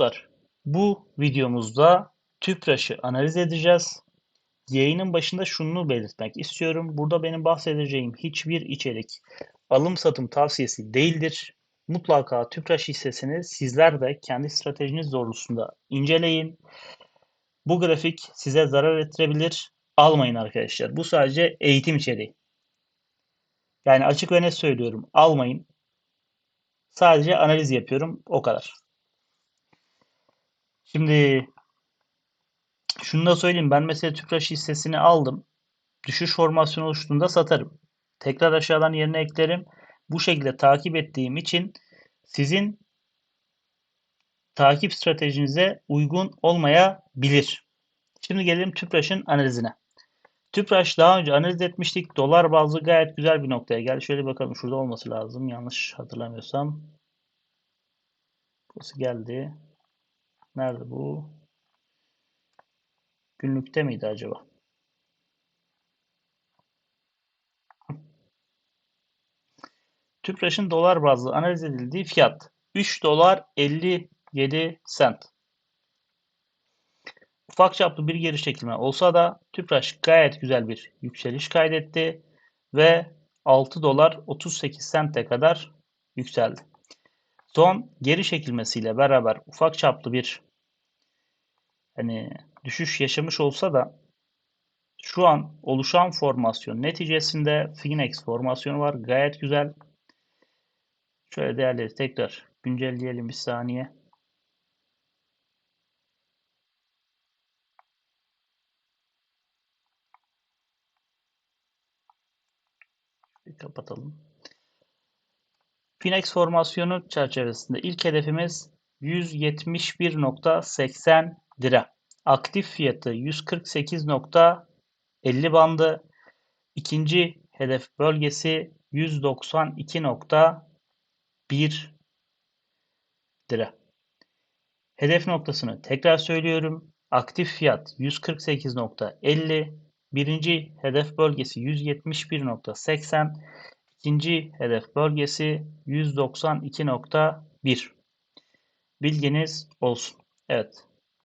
dostlar, bu videomuzda TÜPRAŞ'ı analiz edeceğiz. Yayının başında şunu belirtmek istiyorum. Burada benim bahsedeceğim hiçbir içerik alım satım tavsiyesi değildir. Mutlaka TÜPRAŞ hissesini sizler de kendi stratejiniz doğrultusunda inceleyin. Bu grafik size zarar ettirebilir. Almayın arkadaşlar. Bu sadece eğitim içeriği. Yani açık ve net söylüyorum. Almayın. Sadece analiz yapıyorum. O kadar. Şimdi şunu da söyleyeyim. Ben mesela Tüpraş hissesini aldım. Düşüş formasyonu oluştuğunda satarım. Tekrar aşağıdan yerine eklerim. Bu şekilde takip ettiğim için sizin takip stratejinize uygun olmayabilir. Şimdi gelelim Tüpraş'ın analizine. Tüpraş daha önce analiz etmiştik. Dolar bazlı gayet güzel bir noktaya geldi. Şöyle bakalım şurada olması lazım. Yanlış hatırlamıyorsam. Burası geldi. Nerede bu? Günlükte miydi acaba? Tüpraş'ın dolar bazlı analiz edildiği fiyat 3 dolar 57 sent. Ufak çaplı bir geri çekilme olsa da Tüpraş gayet güzel bir yükseliş kaydetti ve 6 dolar 38 sente kadar yükseldi. Son geri çekilmesiyle beraber ufak çaplı bir hani düşüş yaşamış olsa da şu an oluşan formasyon neticesinde Phoenix formasyonu var. Gayet güzel. Şöyle değerleri tekrar güncelleyelim bir saniye. Bir kapatalım. Phoenix formasyonu çerçevesinde ilk hedefimiz 171.80 lira. Aktif fiyatı 148.50 bandı. İkinci hedef bölgesi 192.1 lira. Hedef noktasını tekrar söylüyorum. Aktif fiyat 148.50. Birinci hedef bölgesi 171.80. İkinci hedef bölgesi 192.1. Bilginiz olsun. Evet.